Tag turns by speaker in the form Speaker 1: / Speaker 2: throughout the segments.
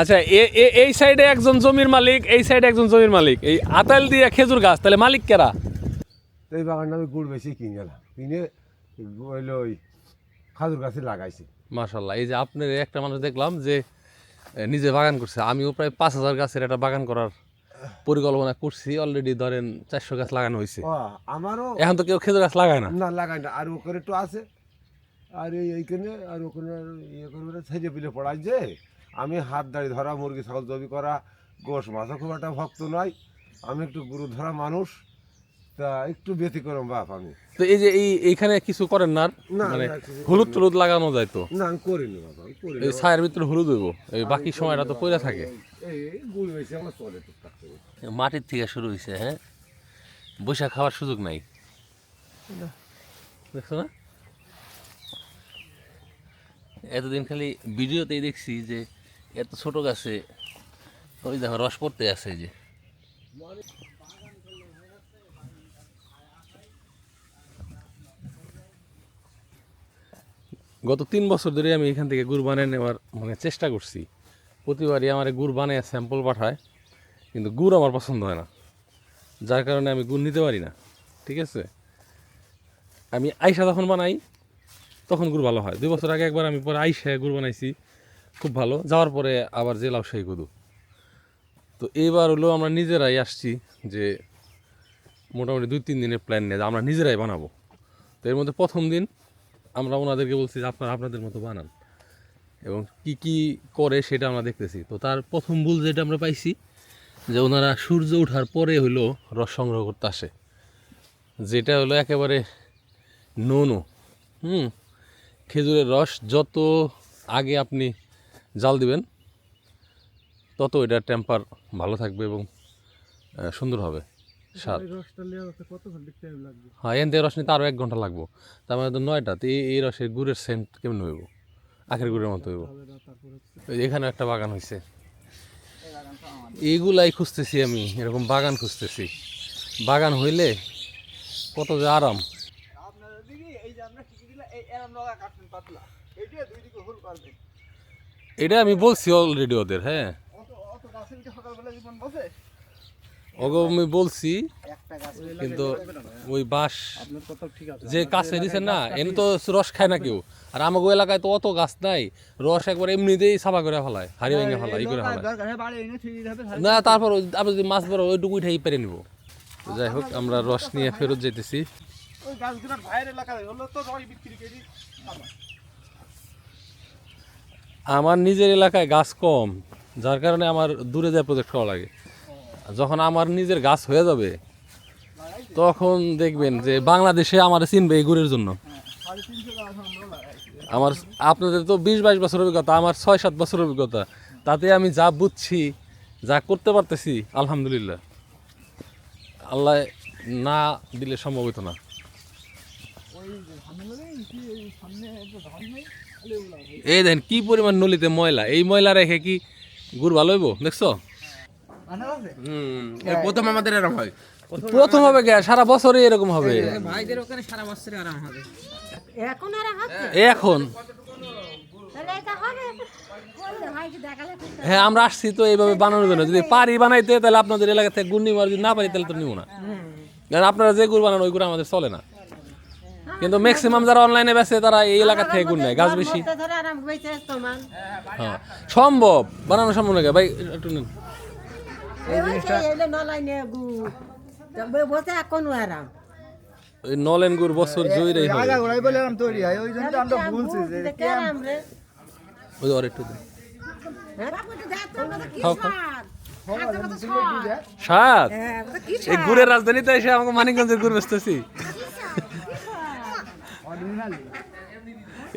Speaker 1: আচ্ছা এই সাইডে একজন জমির মালিক এই সাইডে একজন জমির মালিক। এই আতাল দিয়ে খেজুর গাছ তাহলে মালিক কেরা?
Speaker 2: এই বাগানটা আমি গুড় বেশি কিনে কিনে ওই খাজুর গাছে লাগাইছি।
Speaker 1: মাশাল্লাহ এই যে আপনার একটা মানুষ দেখলাম যে নিজে বাগান করছে। আমিও প্রায় পাঁচ হাজার গাছের একটা বাগান করার পরিকল্পনা করছি। অলরেডি ধরেন চারশো গাছ লাগানো হয়েছে
Speaker 2: আমারও
Speaker 1: এখন তো কেউ খেজুর গাছ লাগায় না।
Speaker 2: না লাগায় না। আর ওখানে একটু আছে। আর এইখানে আর ওখানে ইয়ে করে ছেড়ে পিলে পড়াই যে আমি হাত দাড়ি ধরা মুরগি ছাগল জবি করা গোশ মাছও খুব একটা ভক্ত নয়। আমি একটু গুরু ধরা মানুষ তা একটু ব্যতিক্রম বাপ আমি।
Speaker 1: তো এই যে এই এইখানে কিছু করেন না
Speaker 2: না,
Speaker 1: মানে হলুদ টলুদ লাগানো যায় তো?
Speaker 2: না আমি করিনি বাবা আমি করিনি।
Speaker 1: এই ছায়ের ভিতরে হলুদ হইব এই বাকি সময়টা তো পড়ে থাকে।
Speaker 2: এই এই গুড় আমার চলে টুকটাক করে।
Speaker 1: মাটির থেকে শুরু হয়েছে হ্যাঁ? বৈশাখ খাওয়ার সুযোগ নাই। দেখছ না? এতদিন খালি ভিডিওতেই দেখছি যে এত ছোট গাছে, ওই দেখো রস পড়তে আছে যে। গত তিন বছর ধরে আমি এখান থেকে গুড় বানিয়ে নেওয়ার মানে চেষ্টা করছি। প্রতিবারই আমার গুড় বানিয়ে স্যাম্পল পাঠায়, কিন্তু গুড় আমার পছন্দ হয় না। যার কারণে আমি গুড় নিতে পারি না, ঠিক আছে? আমি আইসা যখন বানাই, তখন গুড় ভালো হয়। দুই বছর আগে একবার আমি পরে আইসা গুড় বানাইছি খুব ভালো। যাওয়ার পরে আবার জেলাও সেই গুদু তো এইবার হলো আমরা নিজেরাই আসছি যে মোটামুটি দুই, তিন দিনের প্ল্যান নিয়ে আমরা নিজেরাই বানাবো। তো এর মধ্যে প্রথম দিন আমরা ওনাদেরকে বলছি যে আপনারা আপনাদের মতো বানান। এবং কি কি করে সেটা আমরা দেখতেছি। তো তার প্রথম ভুল যেটা আমরা পাইছি, যে ওনারা সূর্য ওঠার পরে হইল রস সংগ্রহ করতে আসে। যেটা হলো একেবারে নো নো। হুম, খেজুরের রস যত আগে আপনি জাল দিবেন তত এটার টেম্পার ভালো থাকবে এবং সুন্দর হবে স্বাদ হ্যাঁ এন রস নিতে আরও এক ঘণ্টা লাগবো। তার মানে তো নয়টা তো এই রসের গুড়ের সেন্ট কেমন হইব? আখের গুড়ের মতো হইব। এখানে একটা বাগান হয়েছে এইগুলাই খুঁজতেছি আমি এরকম বাগান খুঁজতেছি। বাগান হইলে কত যে আরাম।
Speaker 3: এই যে আমরা কি দিলা এই এরম লগা কাটবেন পাতলা। এইটা দুই দিকে হুল পারবে
Speaker 1: এটা আমি বলছি অলরেডি ওদের হ্যাঁ। ওগো আমি বলছি কিন্তু ওই বাঁশ
Speaker 3: আপনার কথা ঠিক আছে।
Speaker 1: যে কাছে দিছেন না এমনি তো রস খায় না কেউ। আর আমাকে এলাকায় তো অত গাছ নাই রস একবার এমনিতেই সাফা করে ফেলায় হাড়ি ভেঙে ফেলায় ই করে ফেলায়।
Speaker 3: এনে
Speaker 1: না তারপর আপনি যদি মাছ বড় ওইটুকু উঠাই পেরে নিব। যাই হোক আমরা রস নিয়ে ফেরত যেতেছি।
Speaker 3: ওই গাছগুলো ভাইয়ের এলাকায় হলো তো রস বিক্রি করি।
Speaker 1: আমার নিজের এলাকায় গাছ কম, যার কারণে আমার দূরে যায় প্রজেক্ট করা লাগে। যখন আমার নিজের গাছ হয়ে যাবে, তখন দেখবেন যে বাংলাদেশে আমার চিনবে এই গুড়ের জন্য।
Speaker 3: আমার
Speaker 1: আপনাদের তো বিশ বাইশ বছর অভিজ্ঞতা, আমার ছয় সাত বছর অভিজ্ঞতা। তাতে আমি যা বুঝছি, যা করতে পারতেছি, আলহামদুলিল্লাহ। আল্লাহ না দিলে সম্ভব হতো না।
Speaker 3: এই
Speaker 1: দেখেন কি পরিমাণ নলিতে ময়লা? এই ময়লা রেখে কি গুড় ভালো হইব? দেখছ?
Speaker 3: আনার
Speaker 4: প্রথম আমাদের এরকম হয়।
Speaker 1: প্রথম হবে কে? সারা বছরই এরকম হবে।
Speaker 3: ভাইদের ওখানে সারা বছর আরাম হবে।
Speaker 5: এখন আর হচ্ছে
Speaker 1: এই এখন?
Speaker 5: তাহলে এটা হবে? খুব
Speaker 1: হ্যাঁ আমরা আসছি তো এইভাবে বানানোর জন্য। যদি পারি বানাইতে তাহলে আপনাদের এলাকা থেকে গুড় নিবো আর যদি না পারি তাহলে তো নিবো না। কারণ আপনারা যে গুড় বানান ওই গুড় আমাদের চলে না। কিন্তু ম্যাক্সিমাম যারা অনলাইনে বেচে তারা এই এলাকা থেকে গুড় নেয় গাছ বেশি হ্যাঁ সম্ভব বানানো সম্ভব নাকি ভাই একটু নিন।
Speaker 5: এই জিনিসটা
Speaker 1: নলেন গুড় বছর
Speaker 5: দেখে রে
Speaker 1: ওই আর একটু
Speaker 5: হ্যাঁ হ্যাঁ কি
Speaker 1: এই গুড়ের রাজধানীতে এসে আমাকে মানিকগঞ্জের গুড় বেচতেছি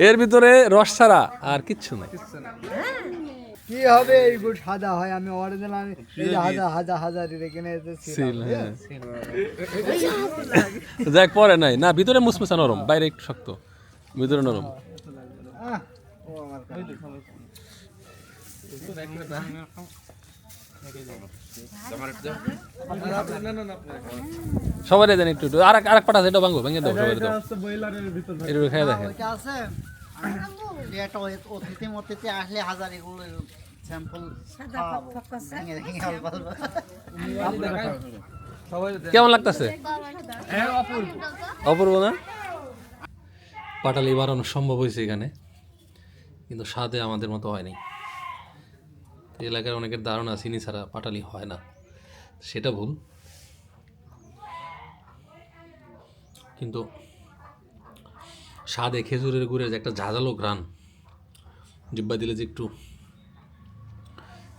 Speaker 1: এর ভিতরে রস ছাড়া আর কিচ্ছু নাই।
Speaker 3: কি হবে? এই গুড় সাদা হয় আমি অরিজিনাল আমি হাজার হাজার হাজার এখানে
Speaker 1: হ্যাঁ। যাক পরে নাই। না ভিতরে মুসমুসা নরম বাইরে একটু শক্ত। ভিতরে নরম। সবাই দেন একটু একটু। আর আর এক পাটা সেটা ভাঙবো ভেঙে দাও সবাই দাও একটু খেয়ে দেখেন
Speaker 3: অতিথি মতিথি আসলে হাজার এগুলো
Speaker 1: কেমন লাগতেছে? অপূর্ব না? পাটালি বাড়ানো সম্ভব হয়েছে এখানে কিন্তু স্বাদে আমাদের মতো হয়নি এলাকার অনেকের ধারণা চিনি ছাড়া পাটালি হয় না। সেটা ভুল। কিন্তু স্বাদে খেজুরের গুড়ের যে একটা ঝাঁঝালো ঘ্রাণ, জিব্বা দিলে যে একটু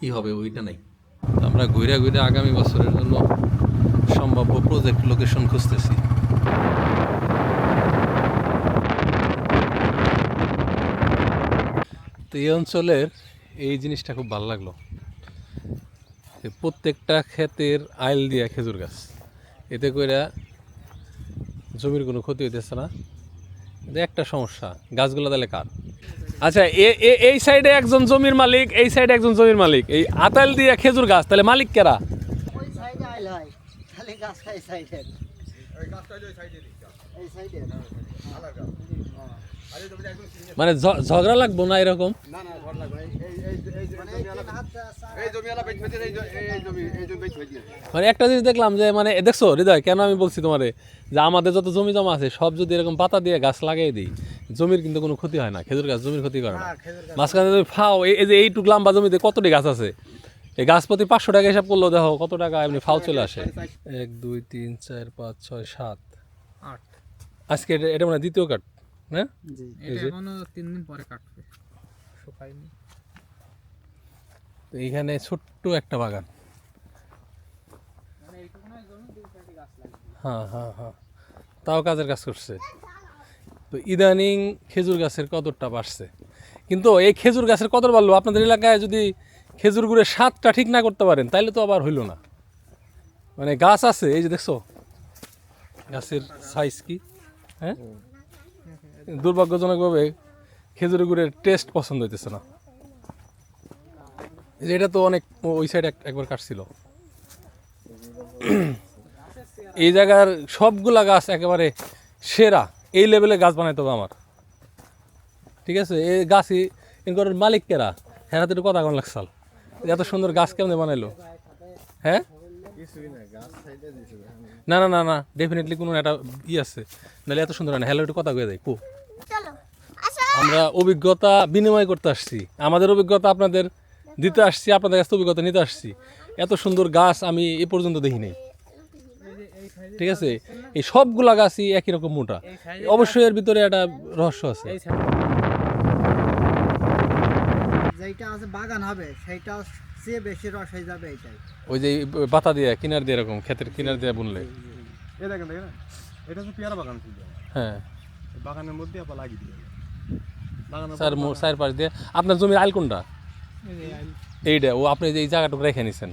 Speaker 1: ই হবে, ওইটা নেই। আমরা ঘুরে ঘুরে আগামী বছরের জন্য সম্ভাব্য প্রজেক্ট লোকেশন খুঁজতেছি। তো এই অঞ্চলের এই জিনিসটা খুব ভালো লাগল। যে প্রত্যেকটা ক্ষেতের আইল দিয়া খেজুর গাছ এতে করে জমির কোনো ক্ষতি হইতেছে না। একটা সমস্যা গাছগুলো তাহলে কার? আচ্ছা এ- এ- এই সাইডে একজন জমির মালিক এই সাইডে একজন জমির মালিক এই আতাল দিয়া খেজুর গাছ তাহলে মালিক কেরা?
Speaker 3: ওই সাইডে আইল হয় গাছ
Speaker 1: মানে ঝগড়া লাগবো না এরকম?
Speaker 3: মানে
Speaker 1: একটা জিনিস দেখলাম যে মানে দেখছ হৃদয় কেন আমি বলছি তোমারে? যে আমাদের যত জমি জমা আছে সব যদি এরকম পাতা দিয়ে গাছ লাগিয়ে দিই জমির কিন্তু কোনো ক্ষতি হয় না খেজুর গাছ জমির ক্ষতি করে না।
Speaker 3: হ্যাঁ,
Speaker 1: মাঝখানে তুমি ফাও এই যে এইটুক লম্বা জমিতে কতটি গাছ আছে? এই গাছ প্রতি পাঁচশো টাকা হিসাব করল দেখো কত টাকা এমনি ফাও চলে আসে। এক দুই তিন চার পাঁচ ছয় সাত।
Speaker 6: আট।
Speaker 1: আজকে এটা মানে দ্বিতীয় কাট হ্যাঁ
Speaker 6: এটা এখনও তিন দিন পরে কাটবে। শুকায়নি।
Speaker 1: তো এইখানে ছোট্ট একটা বাগান। হ্যাঁ হ্যাঁ হ্যাঁ। তাও কাজের কাজ করছে। তো ইদানিং খেজুর গাছের কদরটা বাড়ছে। কিন্তু এই খেজুর গাছের কদর বাড়লো আপনাদের এলাকায় যদি খেজুর গুড়ের স্বাদটা ঠিক না করতে পারেন তাইলে তো আবার হইল না। মানে গাছ আছে এই যে দেখছ? গাছের সাইজ কি? হ্যাঁ? দুর্ভাগ্যজনকভাবে খেজুর গুড়ের টেস্ট পছন্দ হইতেছে না। এটা তো অনেক ওই সাইড একবার কাটছিল। এই জায়গার সবগুলা গাছ একেবারে সেরা। এই লেভেলে গাছ বানাইতে হবে আমার। ঠিক আছে? এই গাছই এনকর মালিক কেরা? একটু কথা কোন লাগছাল এত সুন্দর গাছ কেমনে বানাইলো? হ্যাঁ? না না না না ডেফিনেটলি কোনো একটা ই আছে। নাহলে এত সুন্দর না। হ্যালো একটু কথা কয়ে দেয় কু। আমরা অভিজ্ঞতা বিনিময় করতে আসছি। আমাদের অভিজ্ঞতা আপনাদের দিতে আসছি আপনাদের কাছ অভিজ্ঞতা নিতে আসছি। এত সুন্দর গাছ আমি এ পর্যন্ত দেখি নাই। ঠিক আছে? এই সবগুলা গাছই একই রকম মোটা। অবশ্যই এর ভিতরে একটা রহস্য আছে।
Speaker 3: যেইটা আছে বাগান হবে সেইটা চেয়ে বেশি রস হয়ে যাবে এইটাই
Speaker 1: ওই যে বাতা দিয়ে কিনার দিয়ে এরকম ক্ষেতের কিনার দিয়ে বুনলে।
Speaker 7: এ দেখেন দেখেন এটা হচ্ছে পেয়ারা বাগান ছিল
Speaker 1: হ্যাঁ।
Speaker 7: বাগানের মধ্যে আবার লাগিয়ে দিল লাগানোর
Speaker 1: স্যার পাশ দিয়ে। আপনার জমির আইল কোনটা? এইটা ও আপনি যে এই জায়গাটুকু রেখে নিছেন।